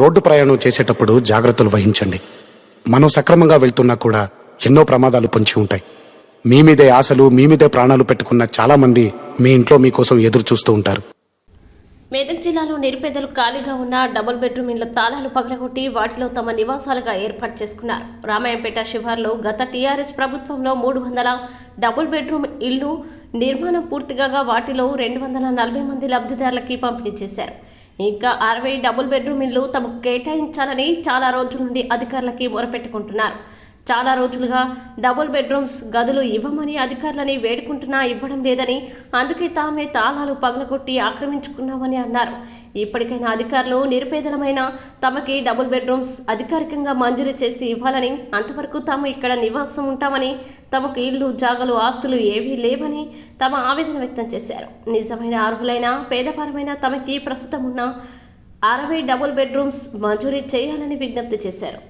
Road ప్రయాణం చేసేటప్పుడు జాగ్రత్తలు వహించండి. మనం సక్రమంగా వెళ్తున్నా కూడా ఎన్నో ప్రమాదాలు పొంచి ఉంటాయి. మీ మీదే ఆశలు మీ మీదే ప్రాణాలు పెట్టుకున్న చాలామంది మీ ఇంట్లో మీకోసం ఎదురు చూస్తూ ఉంటారు. మెదక్ జిల్లాలో నిరుపేదలు ఖాళీగా ఉన్న డబుల్ బెడ్రూమ్ ఇళ్ళ తాళాలు పగలగొట్టి వాటిలో తమ నివాసాలుగా ఏర్పాటు చేసుకున్నారు. రామాయంపేట శివార్లో గత టీఆర్ఎస్ ప్రభుత్వంలో మూడు వందల డబుల్ బెడ్రూమ్ ఇల్లు నిర్మాణం పూర్తిగా వాటిలో రెండు వందల నలభై మంది లబ్ధిదారులకి పంపిణీ చేశారు. ఇంకా అరవై డబుల్ బెడ్రూమ్ ఇల్లు తమకు కేటాయించాలని చాలా రోజుల నుండి అధికారులకి మొరపెట్టుకుంటున్నారు. చాలా రోజులుగా డబుల్ బెడ్రూమ్స్ గదులు ఇవ్వమని అధికారులని వేడుకుంటున్నా ఇవ్వడం లేదని అందుకే తామే తాళాలు పగలగొట్టి ఆక్రమించుకున్నామని అన్నారు. ఇప్పటికైనా అధికారులు నిరుపేదలమైన తమకి డబుల్ బెడ్రూమ్స్ అధికారికంగా మంజూరు చేసి ఇవ్వాలని అంతవరకు తాము ఇక్కడ నివాసం ఉంటామని తమకు ఇల్లు జాగలు ఆస్తులు ఏవీ లేవని తమ ఆవేదన వ్యక్తం చేశారు. నిజమైన అర్హులైన పేదపరమైన తమకి ప్రస్తుతం ఉన్న అరవై డబుల్ బెడ్రూమ్స్ మంజూరీ చేయాలని విజ్ఞప్తి చేశారు.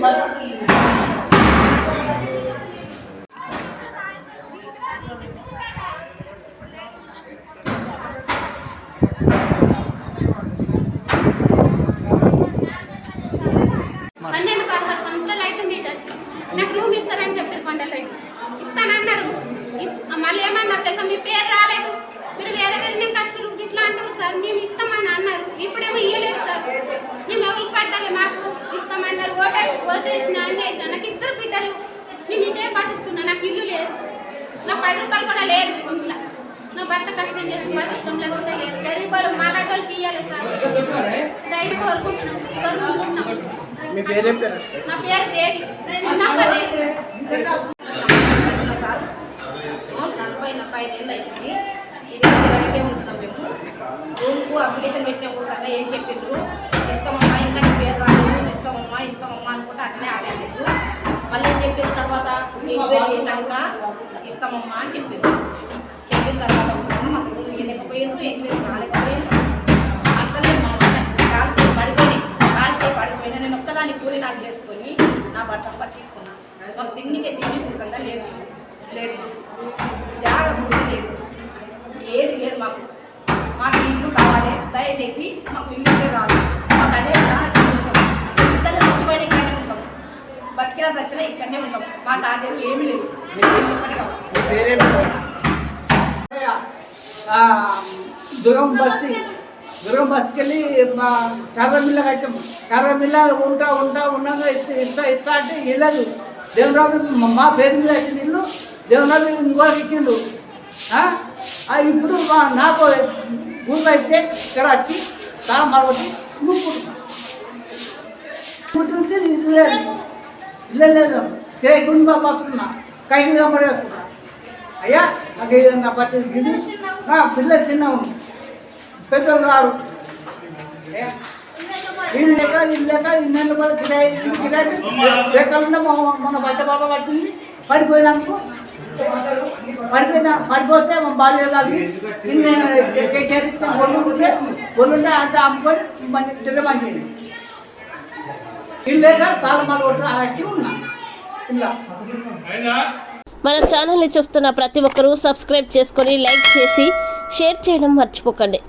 Thank. నాకు రూమ్ ఇస్తానని చెప్పారు కొండలరెడ్డి ఇస్తానన్నారు. ఇస్- మళ్ళీ ఏమన్నారు తెలుసా? మీ పేరు రాలేదు. మీరు వేరే వేరే నేను వచ్చారు. ఇట్లా అంటారు సార్. మేము ఇస్తామని అన్నారు. ఇప్పుడేమో ఇయ్యలేదు సార్. మేము ఎవరికి పట్టాలి? మాకు ఇస్తామన్నారు. ఓటే ఓటేసిన అన్నీ వేసిన నాకు ఇద్దరు బిడ్డలు. నేను ఇటే బతుకుతున్నా. నాకు ఇల్లు లేదు. నా పది రూపాయలు కూడా లేదు ఇంట్లో నా భర్త కష్టం చేసి బతుకుతాం లేకపోతే లేదు. గరీబ్ వాళ్ళు మాలాటోళ్ళకి ఇవ్వాలి సార్. దయచేసి కోరుకుంటున్నాం. ఇక నా పేరు దేవి సార్ నలభై నలభై ఐదు ఏళ్ళు అవుతుంది ఇది వరకే ఉంటున్నాం మేము రూమ్కు అప్లికేషన్ పెట్టినప్పుడు కన్నా ఏం చెప్పిండ్రు? ఇస్తామమ్మా ఇంకా నీ పేరు రాలేదు. ఇస్తామమ్మా ఇస్తామమ్మా అనుకుంటే అట్లనే ఆవేసిండ్రు మళ్ళీ ఏం చెప్పిన తర్వాత? ఎంక్వైరీ చేశాక ఇస్తామమ్మా అని చెప్పిండ్రు. చెప్పిన తర్వాత కూడా మాకు రూమ్ ఏం పేరు రాలేకపోయిండ్రు అంతలే మా కాలు చేయి పడిపోయి కాలు చేయి పడిపోయినా నేను ఒక్కదాన్ని కూలి నాకు చేసుకొని నా భర్త పట్టించుకున్నాను మాకు తిన్నికే తిండి కుడకంగా లేదు. లేదు మా జాగ్రత్త లేదు ఏది లేదు మాకు. దయచేసి మాకు ఇల్లు రాదు. మాకు అదే చాలా సంతోషం. ఇక్కడనే చచ్చిపోయిన ఇక్కడనే ఉంటాం. బతికినా చచ్చినా ఇక్కడనే ఉంటాం. మా తాతలు ఏమీ లేదు. మీ దుర్గం బస్తీ దుర్గం బస్తీకి వెళ్ళి మా కర్రమిల్ల కట్టాము కర్రమిల్ల ఉంటా ఉంటా ఉండగా ఇస్తా ఇస్తా ఇస్తా అంటే వెళ్ళదు. దేవురాజు మా పేరు మీద వచ్చింది ఇల్లు దేవురాజు ఇంకోటి ఇచ్చిండు. ఆ? ఆ, ఇప్పుడు మా నాకు ఊళ్ళో అయితే ఇక్కడ వచ్చి తాను మరొకటి నువ్వు పుట్టింటే ఇల్లు లేదు ఇల్లు లేదు చేయకుండా పడుతున్నా కైగా పడేస్తున్నా అయ్యా నాకు ఇది నా పట్టి ఇది నా పిల్ల తిన్నాము పెద్దోళ్ళు కారు ఇల్లు లేక ఇల్లు లేక ఇన్నెళ్ళు కూడా గిరాయి గిరాయి. కిరాయి లెక్కలుంటే మన మన బట్ట బాబా పట్టింది పడిపోయినాకు పడిపోయినా పడిపోతే మా బాల్య తాగి ఇన్ని ఒళ్ళు ఉంటే ఒళ్ళుంటే అంత అమ్ముకొని మంచి తిరగమంది ఇల్లు లేక చాలా మళ్ళీ కొట్టి ఉన్నా ఇలా మన ఛానల్ని చూస్తున్న ప్రతి ఒక్కరూ సబ్స్క్రైబ్ చేసుకొని లైక్ చేసి షేర్ చేయడం మర్చిపోకండి